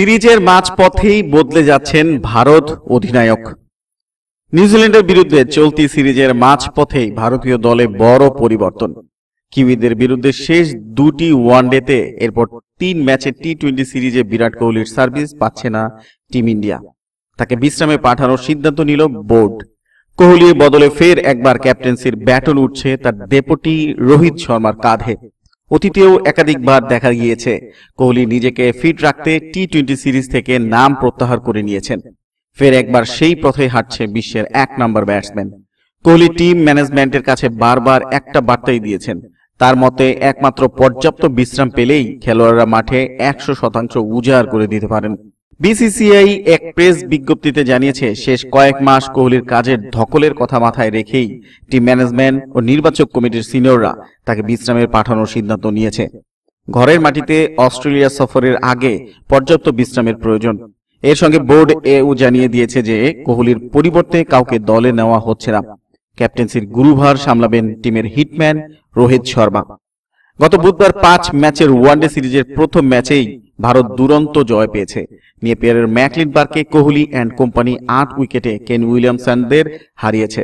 সিরিজের মাঝপথেই বদলে যাচ্ছেন ভারত অধিনায়ক। নিউজিল্যান্ডের বিরুদ্ধে চলতি সিরিজের মাঝপথেই ভারতীয় দলে বড় পরিবর্তন। কিউইদের বিরুদ্ধে শেষ দুটি ওয়ানডেতে এরপর তিন ম্যাচে টি টোয়েন্টি সিরিজে বিরাট কোহলির সার্ভিস পাচ্ছে না টিম ইন্ডিয়া। তাকে বিশ্রামে পাঠানোর সিদ্ধান্ত নিল বোর্ড। কোহলির বদলে ফের একবার ক্যাপ্টেন্সির ব্যাটন উঠছে তার ডেপুটি রোহিত শর্মার কাঁধে। অতীতেও একাধিকবার দেখা গিয়েছে। কোহলি নিজেকে ফিট রাখতে টি টোয়েন্টি সিরিজ থেকে নাম প্রত্যাহার করে নিয়েছেন। ফের একবার সেই পথে হাঁটছে বিশ্বের এক নম্বর ব্যাটসম্যান কোহলি টিম ম্যানেজমেন্টের কাছে বারবার একটা বার্তাই দিয়েছেন। তার মতে, একমাত্র পর্যাপ্ত বিশ্রাম পেলেই খেলোয়াড়রা মাঠে একশো শতাংশ উজাড় করে দিতে পারেন। বিসিসিআই এক প্রেস বিজ্ঞপ্তিতে জানিয়েছে শেষ কয়েক মাস কোহলির কাজের ধকলের কথা মাথায় রেখেই টিম ম্যানেজমেন্ট ও নির্বাচক কমিটির সিনিয়ররা তাকে বিশ্রামের পাঠানোর সিদ্ধান্ত নিয়েছে। ঘরের মাটিতে অস্ট্রেলিয়া সফরের আগে পর্যাপ্ত বিশ্রামের প্রয়োজন। এর সঙ্গে বোর্ড এও জানিয়ে দিয়েছে যে কোহলির পরিবর্তে কাউকে দলে নেওয়া হচ্ছে না। ক্যাপ্টেন্সির গুরুভার সামলাবেন টিমের হিটম্যান রোহিত শর্মা। গত বুধবার পাঁচ ম্যাচের ওয়ানডে সিরিজের প্রথম ম্যাচেই ভারত দুরন্ত জয় পেয়েছে। নেপিয়ারের ম্যাকলিনবার্গকে কোহলি অ্যান্ড কোম্পানি আট উইকেটে কেন উইলিয়ামসনদের হারিয়েছে।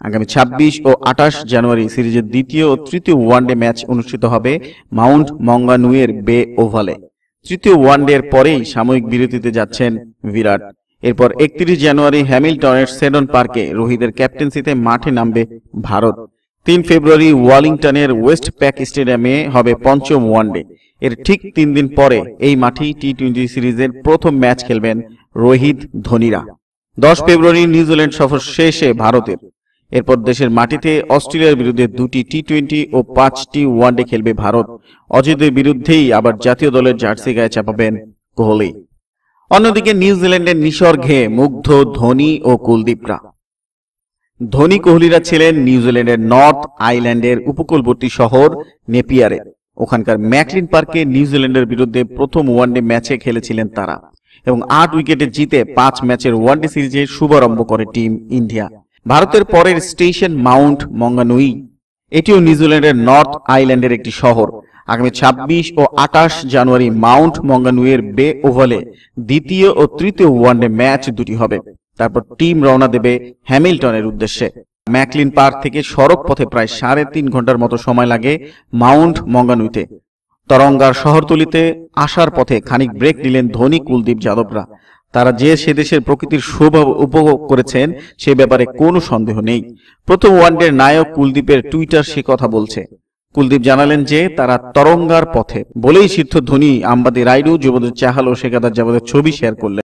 আগামী ২৬ ও আঠাশ জানুয়ারি সিরিজের দ্বিতীয় ও তৃতীয় ওয়ানডে ম্যাচ অনুষ্ঠিত হবে মাউন্ট মঙ্গানুয়ের বে ওভালে। তৃতীয় ওয়ানডের পরেই সাময়িক বিরতিতে যাচ্ছেন বিরাট এরপর একত্রিশ জানুয়ারি হ্যামিল্টনের সেডন পার্কে রোহিতের ক্যাপ্টেন্সিতে মাঠে নামবে ভারত। তিন ফেব্রুয়ারি ওয়ালিংটনের ওয়েস্ট প্যাক স্টেডিয়ামে হবে পঞ্চম ওয়ানডে এর ঠিক তিন দিন পরে এই মাঠেই টি টোয়েন্টি সিরিজের প্রথম ম্যাচ খেলবেন রোহিত ধোনিরা। দশ ফেব্রুয়ারি নিউজিল্যান্ড সফর শেষে ভারতের। এরপর দেশের মাটিতে অস্ট্রেলিয়ার বিরুদ্ধে দুটি টি টোয়েন্টি ও পাঁচটি ওয়ানডে খেলবে ভারত। অজিতের বিরুদ্ধেই আবার জাতীয় দলের জার্সি গায়ে চাপাবেন কোহলি। অন্যদিকে নিউজিল্যান্ডের নিসর্গে মুগ্ধ ধোনি ও কুলদীপরা। ধোনি কোহলিরা ছিলেন নিউজিল্যান্ডের নর্থ আইল্যান্ডের উপকূলবর্তী শহর নেপিয়ারে। ওখানকার ম্যাকলিন পার্কে নিউজিল্যান্ডের বিরুদ্ধে প্রথম ওয়ানডে ম্যাচে খেলেছিলেন তারা এবং আট উইকেটে জিতে পাঁচ ম্যাচের ওয়ানডে সিরিজে শুভারম্ভ করে টিম ইন্ডিয়া। ভারতের পরের স্টেশন মাউন্ট মঙ্গানুই, এটিও নিউজিল্যান্ডের নর্থ আইল্যান্ডের একটি শহর। আগামী ২৬ ও আটাশ জানুয়ারি মাউন্ট মঙ্গানুয়ের বে ওভালে দ্বিতীয় ও তৃতীয় ওয়ানডে ম্যাচ দুটি হবে। তারপর টিম রওনা দেবে হ্যামিল্টনের উদ্দেশ্যে। ম্যাকলিন পার্ক থেকে সড়ক পথে প্রায় সাড়ে তিন ঘণ্টার মতো সময় লাগে মাউন্ট মঙ্গানুইতে। তরঙ্গার শহরতলিতে আসার পথে খানিক ব্রেক নিলেন ধনী কুলদীপ যাদবরা। তারা যে সে দেশের প্রকৃতির শোভা উপভোগ করেছেন, সে ব্যাপারে কোনো সন্দেহ নেই। প্রথম ওয়ানডের নায়ক কুলদীপের টুইটার সে কথা বলছে। কুলদীপ জানালেন যে তারা তরঙ্গার পথে। বলেই সিদ্ধ ধনী, আম্বাদি রাইডু, যুবদের চাহাল ও শেখাদার যাবতের ছবি শেয়ার করলেন।